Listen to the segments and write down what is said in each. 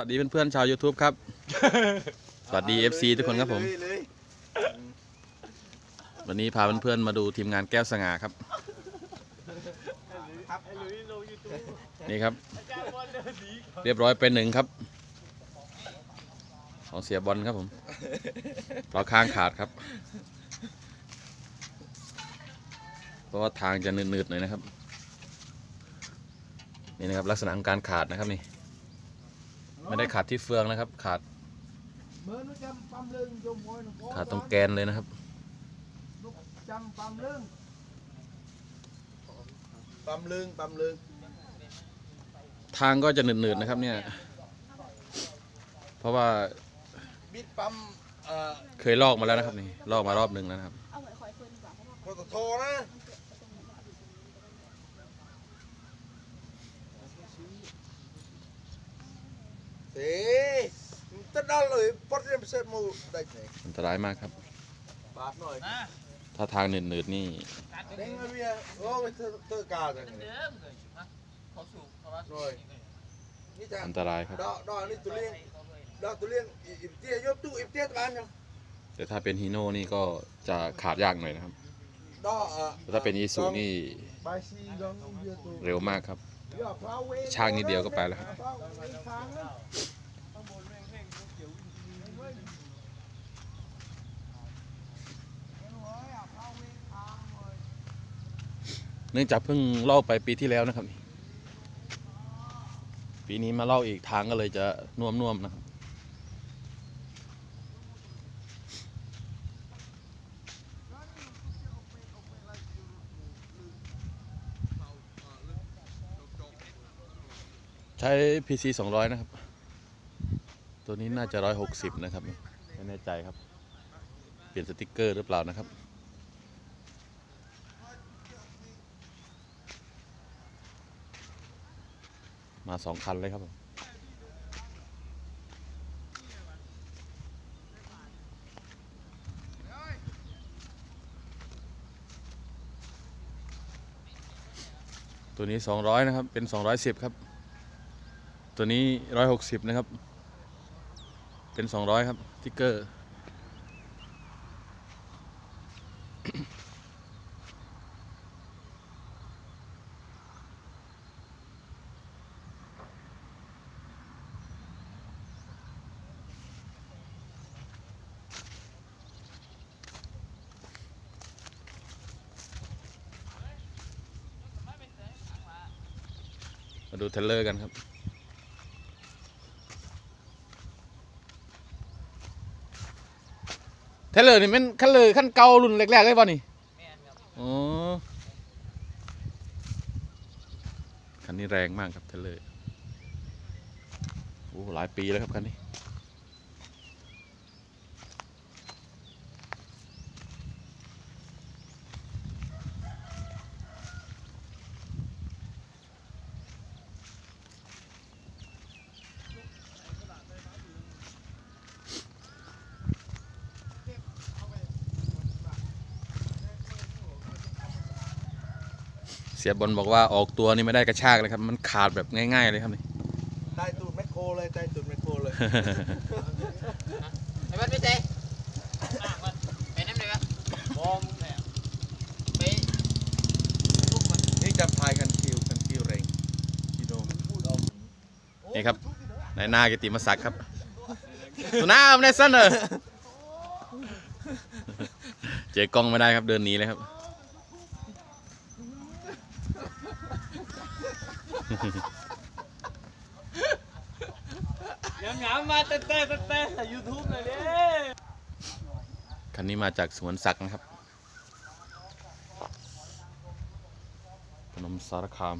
สวัสดีเพื่อนๆชาว YouTube ครับ สวัสดี FC ทุกคนครับผมเลยเลยวันนี้พาเพื่อนๆมาดูทีมงานแก้วสง่าครับ นี่ครับ เรียบร้อยเป็นหนึ่งครับ ของเสียบอลครับผมเราค้างขาดครับ เพราะว่าทางจะหนืดๆหน่อยนะครับ นี่นะครับลักษณะของการขาดนะครับนี่ ไม่ได้ขาดที่เฟืองนะครับ ขาดเมื่อนุจำปั๊มเรื่องจมมวยหนุ่มขาดตรงแกนเลยนะครับจำปั๊มเรื่องปั๊มเรื่องปั๊มเรื่องทางก็จะหนืดๆนะครับเนี่ย เพราะว่าบิดปั๊มเอ่อเคยลอกมาแล้วนะครับนี่ลอกมารอบหนึ่งแล้วนะครับเอาเหมือนคอยเฟิร์นดีกว่าเพราะว่า ปตทนะ เฮ้ยตัดได้เลยปอดเรียมเสร็จมูได้ไงอันตรายมากครับบาดหน่อยถ้าทางหนืดๆนี่เด้งเมียโอ้ไปเตอร์เตอร์กาจังเลยหน่อยนี่จ้ะอันตรายครับดอกดอกนี่ตุเลียงดอกตุเลียงอิบเตี้ยยกตู้อิบเตี้ยตะบานยังแต่ถ้าเป็นฮีโน่นี่ก็จะขาดยากหน่อยนะครับดอกอะแต่ถ้าเป็นอีซูนี่บายซีดองเยอะตัวเร็วมากครับยอดพร้าวเวช่างนิดเดียวก็ไปแล้วครับพร้าวเวทางนั้น เนื่องจากเพิ่งเล่าไปปีที่แล้วนะครับ ปีนี้มาเล่าอีกทางก็เลยจะน่วมๆนะครับ ใช้ PC 200 นะครับ ตัวนี้น่าจะ 160 นะครับ ไม่แน่ใจครับ เปลี่ยนสติกเกอร์หรือเปล่านะครับ มาสองคันเลยครับผมตัวนี้ 200 นะครับ เป็น 210 ครับ ตัวนี้ 160 นะครับ เป็น 200 ครับสติ๊กเกอร์ ดูเทรลเลอร์กันครับ เทรลเลอร์นี่เป็นคันเลยขั้นเก่ารุ่นแรกๆเลยป่ะนี่อ๋อคันนี้แรงมากครับเทรลเลอร์โอ้หลายปีแล้วครับคันนี้ สียบอลบอกว่าออกตัวนี่ไม่ได้กระชากเลยครับ มันขาดแบบง่าย ๆ เลยครับนี่ได้ตูดแมคโครเลยได้ตูดแมคโครเลยไอ้บ้านไม่ใจไปน้ำเลยปะบอมไปลูกมันนี่จำพายกันคิวกันคิวเร่งกิโลนี่ครับนายหน้ากิติมศักดิ์ครับตัวหน้าไม่ได้สั้นเลยเจอกล้องไม่ได้ครับเดินหนีเลยครับ ยำยำมาเต้เต้เต้ยูทูบเลยดิคันนี้มาจากสวนสักนะครับพนมสารคาม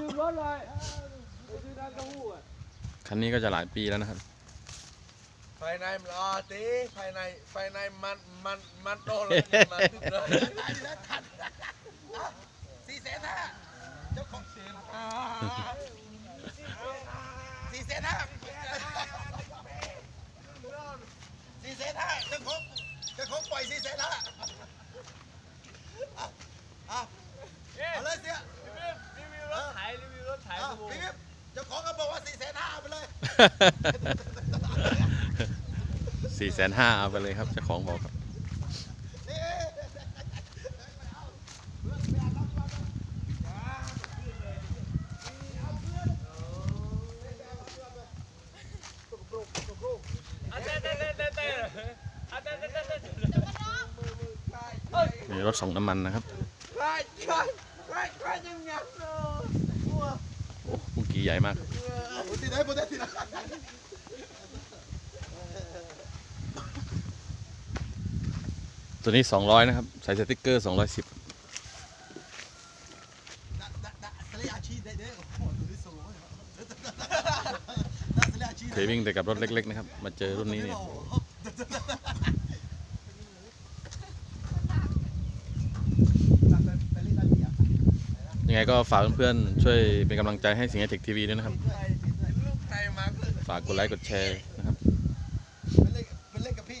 ยูรถเลยไปซื้อน้ำเต้าหู้อะคันนี้ก็จะหลายปีแล้วนะครับ ภายในมันอ๋อตีภายในภายในมันมันมันโดเลยมันตึ๊บเลยตายแล้นสี่แสนห้าเจ้าของเสียงสี่แสนห้าสี่แสนห้าจะาของจะาของปล่อยสี่แสนห้าเอาเลยเสียรีวิวรถไถรีวิวรถไถรีวิวเจ้าของก็บอกว่าสี่แสนห้าไปเลย สี่แสนห้าเอาไปเลยครับเจ้าของบอกครับมีรถส่งน้ำมันนะครับใครใครใครใครยังไงเนาะโอ้ปุ้งกีใหญ่มาก ตัวนี้ 200 นะครับ ใส่สติ๊กเกอร์ 210สอาชีพได้เด้อโอ้โหตัวนี้สูงสลีอาชีพเคยวิ่งแต่กับรถเล็ก ๆ นะครับ มาเจอรุ่นนี้เนี่ยยังไงก็ฝากเพื่อนๆ ช่วยเป็นกำลังใจให้สิงห์เทคทีวีด้วยนะครับ ฝากกดไลค์กดแชร์นะครับ เป็นเล่นเป็นเล่นกับพี่